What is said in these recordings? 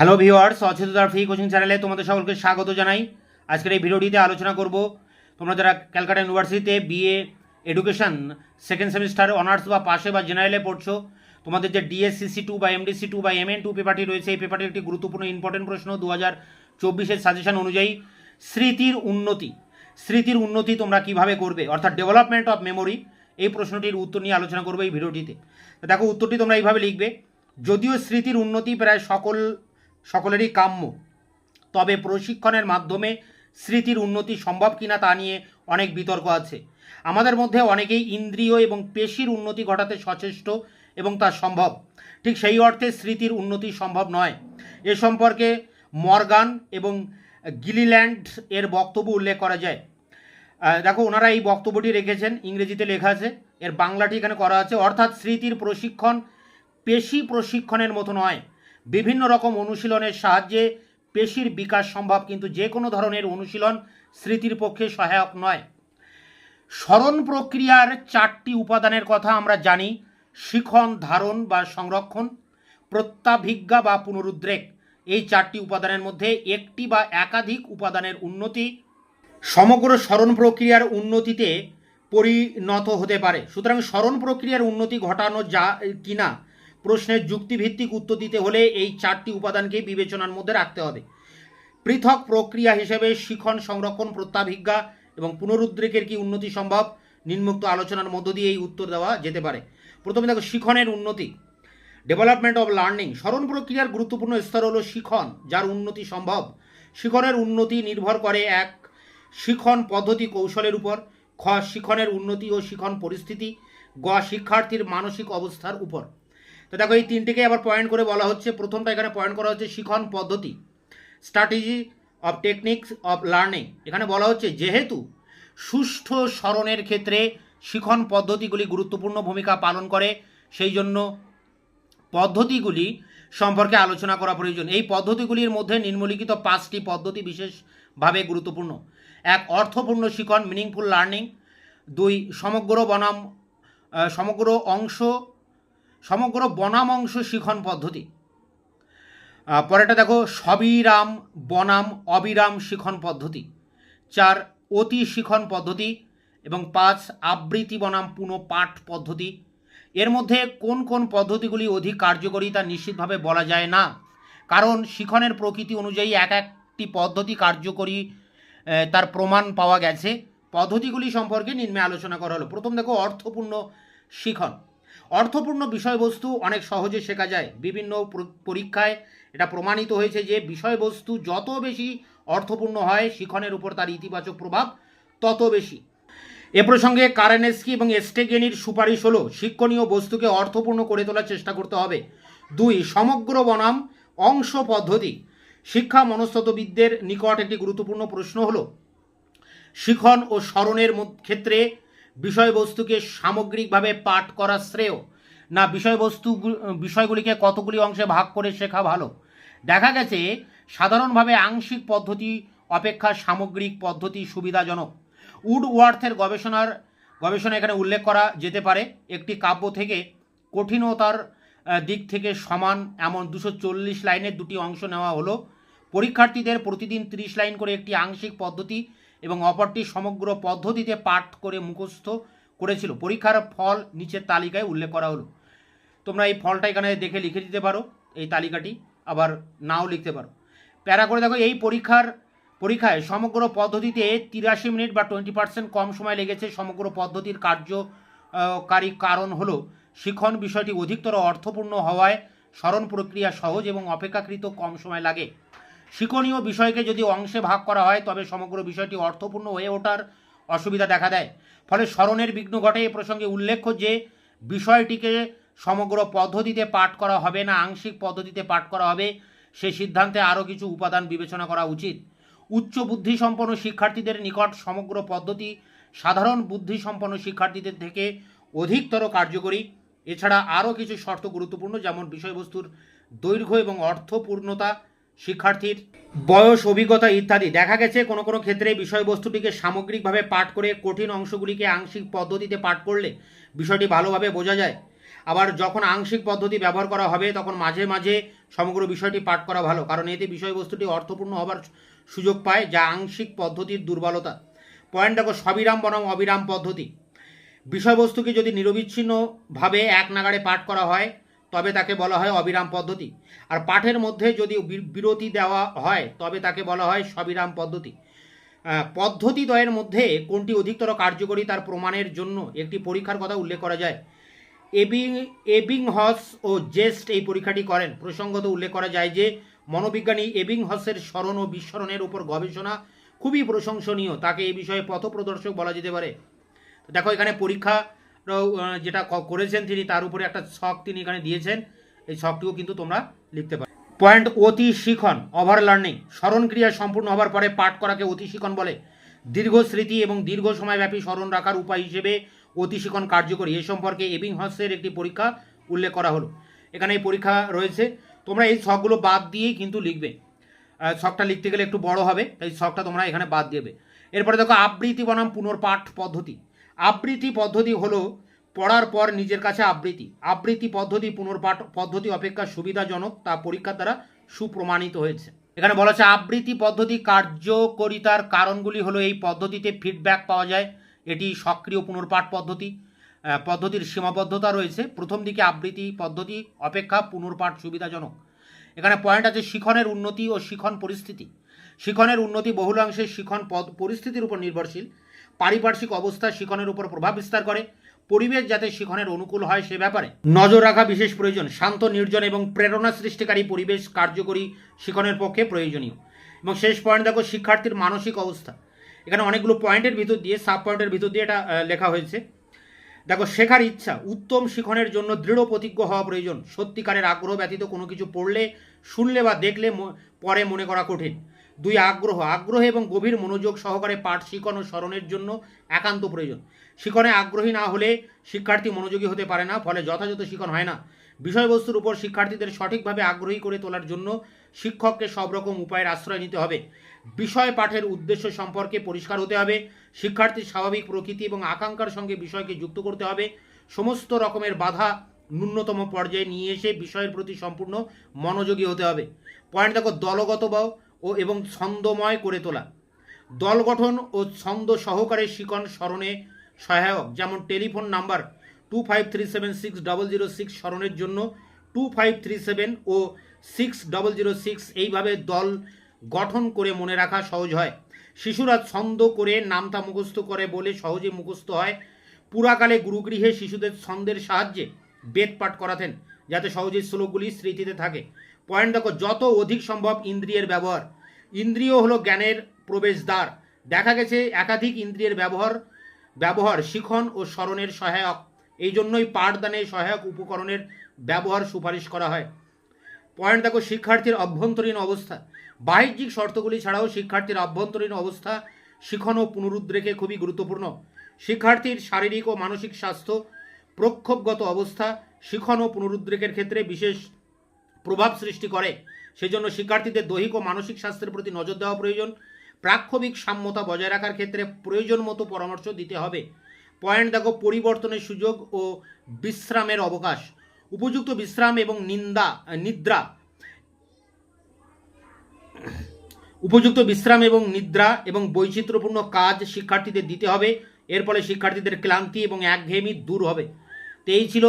Hello viewers অচেতদার free coaching চ্যানেলে তোমাদের সকলকে স্বাগত জানাই। আজকের এই ভিডিওটিতে আলোচনা করব। তোমরা যারা ক্যালকাটা ইউনিভার্সিটিতে BA education second semester honours বা পাশে বা জেনারেলে পড়ছো, তোমাদের যে ডিএসসিসি টু বা এমডিসি টু বা এমএন টু পেপারটি রয়েছে, এই পেপারটির একটি গুরুত্বপূর্ণ ইম্পর্টেন্ট প্রশ্ন দু হাজার চব্বিশের সাজেশন অনুযায়ী। স্মৃতির উন্নতি। স্মৃতির উন্নতি তোমরা কীভাবে করবে? অর্থাৎ ডেভেলপমেন্ট অফ মেমোরি এই প্রশ্নটির উত্তর নিয়ে আলোচনা করব এই ভিডিওটিতে। দেখো, উত্তরটি তোমরা এইভাবে লিখবে। যদিও স্মৃতির উন্নতি প্রায় সকল সকলেরই কাম্য। তবে প্রশিক্ষণের মাধ্যমে স্মৃতির উন্নতি সম্ভব কিনা তা নিয়ে অনেক বিতর্ক আছে। আমাদের মধ্যে অনেকেই ইন্দ্রিয় এবং পেশির উন্নতি ঘটাতে সচেষ্ট এবং তা সম্ভব। ঠিক সেই অর্থে স্মৃতির উন্নতি সম্ভব নয়। এ সম্পর্কে মর্গান এবং গিলিল্যান্ড এর বক্তব্য উল্লেখ করা যায়। দেখো, ওনারা এই বক্তব্যটি রেখেছেন, ইংরেজিতে লেখা আছে, এর বাংলাটি এখানে করা আছে, অর্থাৎ স্মৃতির প্রশিক্ষণ পেশি প্রশিক্ষণের মতো নয়। বিভিন্ন রকম অনুশীলনের সাহায্যে পেশির বিকাশ সম্ভব, কিন্তু যে কোনো ধরনের অনুশীলন স্মৃতির পক্ষে সহায়ক নয়। স্মরণ প্রক্রিয়ার চারটি উপাদানের কথা আমরা জানি। শিখন, ধারণ বা সংরক্ষণ, প্রত্যাভিজ্ঞা বা পুনরুদ্রেক। এই চারটি উপাদানের মধ্যে একটি বা একাধিক উপাদানের উন্নতি সমগ্র স্মরণ প্রক্রিয়ার উন্নতিতে পরিণত হতে পারে। সুতরাং স্মরণ প্রক্রিয়ার উন্নতি ঘটানো যা কিনা প্রশ্নের যুক্তিভিত্তিক উত্তর দিতে হলে এই চারটি উপাদানকে বিবেচনার মধ্যে রাখতে হবে। পৃথক প্রক্রিয়া হিসেবে শিখন সংরক্ষণ প্রত্যাভিজ্ঞা এবং পুনরুদ্রেকের কি উন্নতি সম্ভব নিম্মুক্ত আলোচনার মধ্য দিয়ে এই উত্তর দেওয়া যেতে পারে। প্রথমে দেখো, শিখনের উন্নতি। ডেভেলপমেন্ট অফ লার্নিং স্মরণ প্রক্রিয়ার গুরুত্বপূর্ণ স্তর হলো শিখন, যার উন্নতি সম্ভব। শিখনের উন্নতি নির্ভর করে এক, শিখন পদ্ধতি কৌশলের উপর, খ, শিখনের উন্নতি ও শিখন পরিস্থিতি, গ, শিক্ষার্থীর মানসিক অবস্থার উপর। তো দেখো এই তিনটিকে আবার পয়েন্ট করে বলা হচ্ছে। প্রথমটা এখানে পয়েন্ট করা হচ্ছে শিখন পদ্ধতি strategy of techniques of learning এখানে বলা হচ্ছে যেহেতু সুষ্ঠু স্মরণের ক্ষেত্রে শিখন পদ্ধতিগুলি গুরুত্বপূর্ণ ভূমিকা পালন করে, সেই জন্য পদ্ধতিগুলি সম্পর্কে আলোচনা করা প্রয়োজন। এই পদ্ধতিগুলির মধ্যে নিম্নলিখিত পাঁচটি পদ্ধতি বিশেষভাবে গুরুত্বপূর্ণ। এক, অর্থপূর্ণ শিখন মিনিংফুল লার্নিং দুই, সমগ্র বনাম সমগ্র অংশ সমগ্র বনাম অংশ শিখন পদ্ধতি। আহ, পরেরটা দেখো সবিরাম বনাম অবিরাম শিখন পদ্ধতি। চার অতি শিখন পদ্ধতি এবং পাঁচ আবৃত্তি বনাম পুনঃপাঠ পদ্ধতি। এর মধ্যে কোন কোন পদ্ধতিগুলি অধিক কার্যকরী তা নিশ্চিতভাবে বলা যায় না। কারণ শিখনের প্রকৃতি অনুযায়ী এক একটি পদ্ধতি কার্যকরী তার প্রমাণ পাওয়া গেছে। পদ্ধতিগুলি সম্পর্কে নিম্নে আলোচনা করা হলো। প্রথম দেখো অর্থপূর্ণ শিখন। অর্থপূর্ণ বিষয়বস্তু অনেক সহজে শেখা যায়। বিভিন্ন পরীক্ষায় এটা প্রমাণিত হয়েছে যে বিষয়বস্তু যত বেশি অর্থপূর্ণ হয়, শিখনের উপর তার ইতিবাচক প্রভাব তত বেশি। এ প্রসঙ্গে কারেনেস্কি এবং এস্টেগেনির সুপারিশ হলো, শিক্ষণীয় বস্তুকে অর্থপূর্ণ করে তোলার চেষ্টা করতে হবে। দুই, সমগ্র বনাম অংশ পদ্ধতি। শিক্ষা মনস্তত্ত্ববিদদের নিকট একটি গুরুত্বপূর্ণ প্রশ্ন হলো, শিখন ও স্মরণের ক্ষেত্রে বিষয়বস্তুকে সামগ্রিকভাবে পাঠ করা শ্রেয়? না, বিষয়বস্তু বিষয়গুলিকে কতগুলি অংশে ভাগ করে শেখা ভালো? দেখা গেছে, সাধারণভাবে আংশিক পদ্ধতি অপেক্ষা সামগ্রিক পদ্ধতি সুবিধাজনক। উডওয়ার্থের গবেষণার, গবেষণা এখানে উল্লেখ করা যেতে পারে, একটি কাব্য থেকে কঠিনতার দিক থেকে সমান, এমন দুশো চল্লিশ লাইনের দুটি অংশ নেওয়া হলো। পরীক্ষার্থীদের প্রতিদিন তিরিশ লাইন করে একটি আংশিক পদ্ধতি এবং অপরটি সমগ্র পদ্ধতিতে পাঠ করে মুখস্থ করেছিল। পরীক্ষার ফল নিচের তালিকায় উল্লেখ করা হলো। তোমরা এই ফলটা এখানে দেখে লিখে দিতে পারো, এই তালিকাটি। আবার নাও লিখতে পারো। প্যারা করে দেখো, এই পরীক্ষার, পরীক্ষায় সমগ্র পদ্ধতিতে তিরাশি মিনিট বা টোয়েন্টি পার্সেন্ট কম সময় লেগেছে। সমগ্র পদ্ধতির কার্যকারী কারণ হলো শিখন বিষয়টি অধিকতর অর্থপূর্ণ হওয়ায় স্মরণ প্রক্রিয়া সহজ এবং অপেক্ষাকৃত কম সময় লাগে। শিক্ষণীয় বিষয়কে যদি অংশে ভাগ করা হয়, তবে সমগ্র বিষয়টি অর্থপূর্ণ হয়ে ওঠার অসুবিধা দেখা দেয়। ফলে স্মরণের বিঘ্ন ঘটে এ প্রসঙ্গে উল্লেখ্য যে, বিষয়টিকে সমগ্র পদ্ধতিতে পাঠ করা হবে না, আংশিক পদ্ধতিতে পাঠ করা হবে, সে সিদ্ধান্তে আরও কিছু উপাদান বিবেচনা করা উচিত। উচ্চ বুদ্ধিসম্পন্ন শিক্ষার্থীদের নিকট সমগ্র পদ্ধতি সাধারণ বুদ্ধিসম্পন্ন শিক্ষার্থীদের থেকে অধিকতর কার্যকরী। এছাড়া আরও কিছু শর্ত গুরুত্বপূর্ণ, যেমন বিষয়বস্তুর দৈর্ঘ্য এবং অর্থপূর্ণতা শিক্ষার্থীর বয়স, অভিজ্ঞতা ইত্যাদি। দেখা গেছে কোনো কোনো ক্ষেত্রে বিষয়বস্তুটিকে সামগ্রিকভাবে পাঠ করে কঠিন অংশগুলিকে আংশিক পদ্ধতিতে পাঠ করলে বিষয়টি ভালোভাবে বোঝা যায়। আবার যখন আংশিক পদ্ধতি ব্যবহার করা হবে, তখন মাঝে মাঝে সমগ্র বিষয়টি পাঠ করা ভালো, কারণ এতে বিষয়বস্তুটি অর্থপূর্ণ হবার সুযোগ পায়, যা আংশিক পদ্ধতির দুর্বলতা। পয়েন্ট দেখো সবিরাম বনাম অবিরাম পদ্ধতি। বিষয়বস্তুকে যদি নিরবিচ্ছিন্নভাবে এক নাগাড়ে পাঠ করা হয় তবে তাকে বলা হয় অবিরাম পদ্ধতি। আর পাঠের মধ্যে যদি বিরতি দেওয়া হয়, তবে তাকে বলা হয় সবিরাম পদ্ধতি। পদ্ধতিদ্বয়ের মধ্যে কোনটি অধিকতর কার্যকরী তার প্রমাণের জন্য একটি পরীক্ষার কথা উল্লেখ করা যায়। এবিং এবিং হস ও জেস্ট এই পরীক্ষাটি করেন। প্রসঙ্গত উল্লেখ করা যায় যে, মনোবিজ্ঞানী এবিং হসের স্মরণ ও বিস্মরণের উপর গবেষণা খুবই প্রশংসনীয়। তাকে এই বিষয়ে পথপ্রদর্শক বলা যেতে পারে। দেখো, এখানে পরীক্ষা যেটা করেছেন তিনি, তার উপরে একটা ছক তিনি এখানে দিয়েছেন। এই ছকটিও কিন্তু তোমরা লিখতে পারো। পয়েন্ট অতি শিখন ওভার লার্নিং স্মরণ ক্রিয়া সম্পূর্ণ হবার পরে পাঠ করাকে অতি শিখন বলে। দীর্ঘ স্মৃতি এবং দীর্ঘ সময়ব্যাপী স্মরণ রাখার উপায় হিসেবে অতি শিখন কার্যকরী। এ সম্পর্কে এবিং হসের একটি পরীক্ষা উল্লেখ করা হলো। এখানে এই পরীক্ষা রয়েছে। তোমরা এই ছকগুলো বাদ দিয়েই কিন্তু লিখবে। ছকটা লিখতে গেলে একটু বড় হবে, তাই ছকটা তোমরা এখানে বাদ দেবে। এরপরে দেখো, আবৃত্তি বনাম পুনর্পাঠ পদ্ধতি। আবৃত্তি পদ্ধতি হলো পড়ার পর নিজের কাছে আবৃত্তি। আবৃত্তি পদ্ধতি পুনর্পাঠ, পদ্ধতি অপেক্ষা সুবিধাজনক তা পরীক্ষার দ্বারা সুপ্রমাণিত হয়েছে। এখানে বলা হচ্ছে আবৃত্তি পদ্ধতি কার্যকরিতার কারণগুলি হলো এই পদ্ধতিতে ফিডব্যাক পাওয়া যায়। এটি সক্রিয় পুনর্পাঠ পদ্ধতি। পদ্ধতির সীমাবদ্ধতা রয়েছে। প্রথম দিকে আবৃত্তি পদ্ধতি অপেক্ষা পুনর্পাঠ সুবিধাজনক। এখানে পয়েন্ট আছে শিখনের উন্নতি ও শিখন পরিস্থিতি। শিখনের উন্নতি বহুলাংশে শিখন পরিস্থিতির উপর নির্ভরশীল। পারিপার্শ্বিক অবস্থা শিখনের উপর প্রভাব বিস্তার করে, পরিবেশ যাতে শিখনের অনুকূল হয় সে ব্যাপারে। নজর রাখা বিশেষ প্রয়োজন, শান্ত, নির্জন এবং প্রেরণা সৃষ্টিকারী পরিবেশ কার্যকরী শিখনের পক্ষে প্রয়োজনীয়। এবং শেষ পয়েন্ট দেখো, শিক্ষার্থীর মানসিক অবস্থা। এখানে অনেকগুলো পয়েন্টের ভিতর দিয়ে সাব পয়েন্টের ভিতর দিয়ে এটা লেখা হয়েছে। দেখো, শেখার ইচ্ছা, উত্তম শিখনের জন্য দৃঢ় প্রতিজ্ঞ হওয়া প্রয়োজন। সত্যিকারের আগ্রহ ব্যতীত কোনো কিছু পড়লে, শুনলে বা দেখলে পরে মনে করা কঠিন। দুই আগ্রহ আগ্রহ এবং গভীর মনোযোগ সহকারে পাঠ শিখন ও স্মরণের জন্য একান্ত প্রয়োজন। শিখনে আগ্রহী না হলে শিক্ষার্থী মনোযোগী হতে পারে না, ফলে যথাযথ শিখন হয় না। বিষয়বস্তুর উপর শিক্ষার্থীদের সঠিকভাবে আগ্রহী করে তোলার জন্য শিক্ষককে সব রকম উপায়ের আশ্রয় নিতে হবে। বিষয় পাঠের উদ্দেশ্য সম্পর্কে পরিষ্কার হতে হবে। শিক্ষার্থীর স্বাভাবিক প্রকৃতি এবং আকাঙ্ক্ষার সঙ্গে বিষয়কে যুক্ত করতে হবে। সমস্ত রকমের বাধা ন্যূনতম পর্যায়ে নিয়ে এসে বিষয়ের প্রতি সম্পূর্ণ মনোযোগী হতে হবে। পয়েন্ট দেখো, দলগত বা ও এবং ছন্দময় করে তোলা। দল গঠন ও ছন্দ সহকারে শিকন স্মরণে সহায়ক, যেমন telephone number two five three seven six double zero six স্মরণের জন্য টু ফাইভ থ্রি সেভেন ও সিক্স ডবল জিরো সিক্স এইভাবে দল গঠন করে মনে রাখা সহজ হয়। শিশুরা ছন্দ করে নামতা মুখস্থ করে বলে সহজে মুখস্থ হয়। পুরাকালে গুরুগৃহে শিশুদের ছন্দের সাহায্যে বেদ পাঠ করাতেন, যাতে সহজেই শ্লোকগুলি স্মৃতিতে থাকে। পয়েন্ট দেখো, যত অধিক সম্ভব ইন্দ্রিয়ের ব্যবহার। ইন্দ্রিয় হলো জ্ঞানের প্রবেশদ্বার। দেখা গেছে একাধিক ইন্দ্রিয়ের ব্যবহার ব্যবহার শিখন ও স্মরণের সহায়ক। এই জন্যই পাঠদানে সহায়ক উপকরণের ব্যবহার সুপারিশ করা হয়। পয়েন্ট দেখো, শিক্ষার্থীর অভ্যন্তরীণ অবস্থা। বাহ্যিক শর্তগুলি ছাড়াও শিক্ষার্থীর অভ্যন্তরীণ অবস্থা শিখন ও পুনরুদ্রেকে খুবই গুরুত্বপূর্ণ। শিক্ষার্থীর শারীরিক ও মানসিক স্বাস্থ্য প্রক্ষোভগত অবস্থা শিখন ও পুনরুদ্রেকের ক্ষেত্রে বিশেষ প্রভাব সৃষ্টি করে। সেজন্য শিক্ষার্থীদের দৈহিক ও মানসিক স্বাস্থ্যের প্রতি নজর দেওয়া প্রয়োজন। প্রাক্ষবিক সাম্যতা বজায় রাখার ক্ষেত্রে প্রয়োজন মতো পরামর্শ দিতে হবে। পয়েন্ট দেখো পরিবর্তনের সুযোগ ও বিশ্রামের অবকাশ। উপযুক্ত বিশ্রাম এবং নিন্দা নিদ্রা। উপযুক্ত বিশ্রাম এবং নিদ্রা এবং বৈচিত্র্যপূর্ণ কাজ শিক্ষার্থীদের দিতে হবে। এর ফলে শিক্ষার্থীদের ক্লান্তি এবং একঘেয়েমি দূর হবে। তো এই ছিল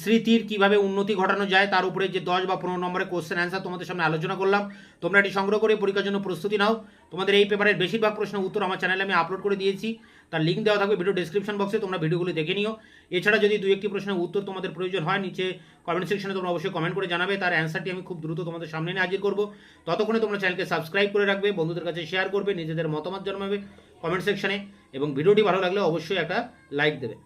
স্মৃতির কীভাবে উন্নতি ঘটানো যায়, তার উপরে যে দশ বা পনেরো নম্বরের কোশ্চেন অ্যান্সার তোমাদের সামনে আলোচনা করলাম। তোমরা এটি সংগ্রহ করে পরীক্ষার জন্য প্রস্তুতি নাও। তোমাদের এই পেপারের বেশিরভাগ প্রশ্নের উত্তর আমার চ্যানেলে আমি আপলোড করে দিয়েছি। তার লিঙ্ক দেওয়া থাকবে ভিডিও ডিসক্রিপশন বক্সে তোমরা ভিডিওগুলো দেখে নিও। এছাড়া যদি দু একটি প্রশ্নের উত্তর তোমাদের প্রয়োজন হয়, নিচে কমেন্ট সেকশনে তোমরা অবশ্যই কমেন্ট করে জানাবে। তার অ্যান্সারটি আমি খুব দ্রুত তোমাদের সামনে এনে হাজির করব। ততক্ষণে তোমরা চ্যানেলকে সাবস্ক্রাইব করে রাখবে, বন্ধুদের কাছে শেয়ার করবে, নিজেদের মতামত জানাবে কমেন্ট সেকশনে এবং ভিডিওটি ভালো লাগলে অবশ্যই একটা লাইক দেবে।